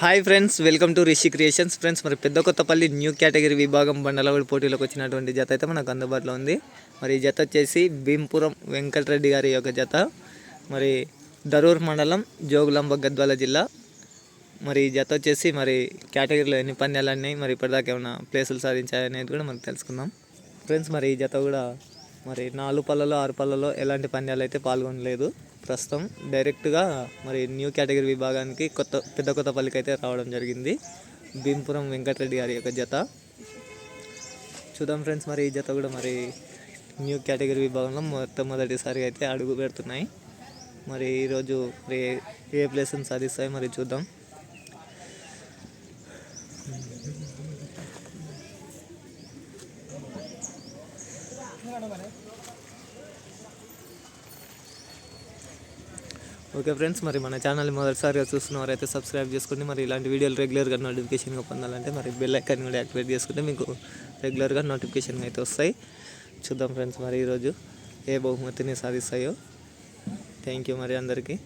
Hi friends welcome to Rishi creations. Friends మరి Pedda Kothapalli new category విభాగం బండలవాడి పోటీలోకి వచ్చినటువంటి జత అయితే మనకు అందుబాటులో ఉంది. మరి ఈ జత వచ్చేసి భీంపురం వెంకటరెడ్డి గారి యొక్క జత. మరి దరూర్ మండలం జోగులాంబ గద్వాల జిల్లా. మరి ఈ జత వచ్చేసి మరి కేటగిరీలో ఎన్ని పందాలు అన్నాయి మరి ఇప్పటిదాకా ఏమైనా ప్లేసులు సాధించాయనేది కూడా మనం తెలుసుకుందాం. ఫ్రెండ్స్ మరి ఈ జత కూడా మరి నాలుగు పళ్ళలో ఆరు పళ్ళలో ఎలాంటి పందాలు అయితే పాల్గొనలేదు. ప్రస్తుతం డైరెక్ట్గా మరి న్యూ కేటగిరీ విభాగానికి కొత్త పెద్ద కొత్తపల్లికి అయితే రావడం జరిగింది. భీంపురం వెంకటరెడ్డి గారి యొక్క జత. చూద్దాం ఫ్రెండ్స్ మరి ఈ జత కూడా మరి న్యూ కేటగిరీ విభాగంలో మొట్టమొదటిసారి అయితే అడుగు పెడుతున్నాయి. మరి ఈరోజు మరి ఏ- ఏ ప్లేస్ని సాధిస్తాయి మరి చూద్దాం. ఓకే ఫ్రెండ్స్ మరి మన ఛానల్ మొదటిసారిగా చూస్తున్నవారైతే సబ్స్క్రైబ్ చేసుకోండి మరి ఇలాంటి వీడియోలు రెగ్యులర్గా నోటిఫికేషన్గా పొందాలంటే మరి బెల్ ఐకాన్ కూడా యాక్టివేట్ చేసుకుంటే మీకు రెగ్యులర్గా నోటిఫికేషన్ అయితే వస్తాయి. చూద్దాం ఫ్రెండ్స్ మరి ఈరోజు ఏ బహుమతిని సాధిస్తాయో. థ్యాంక్ యూ మరి అందరికీ.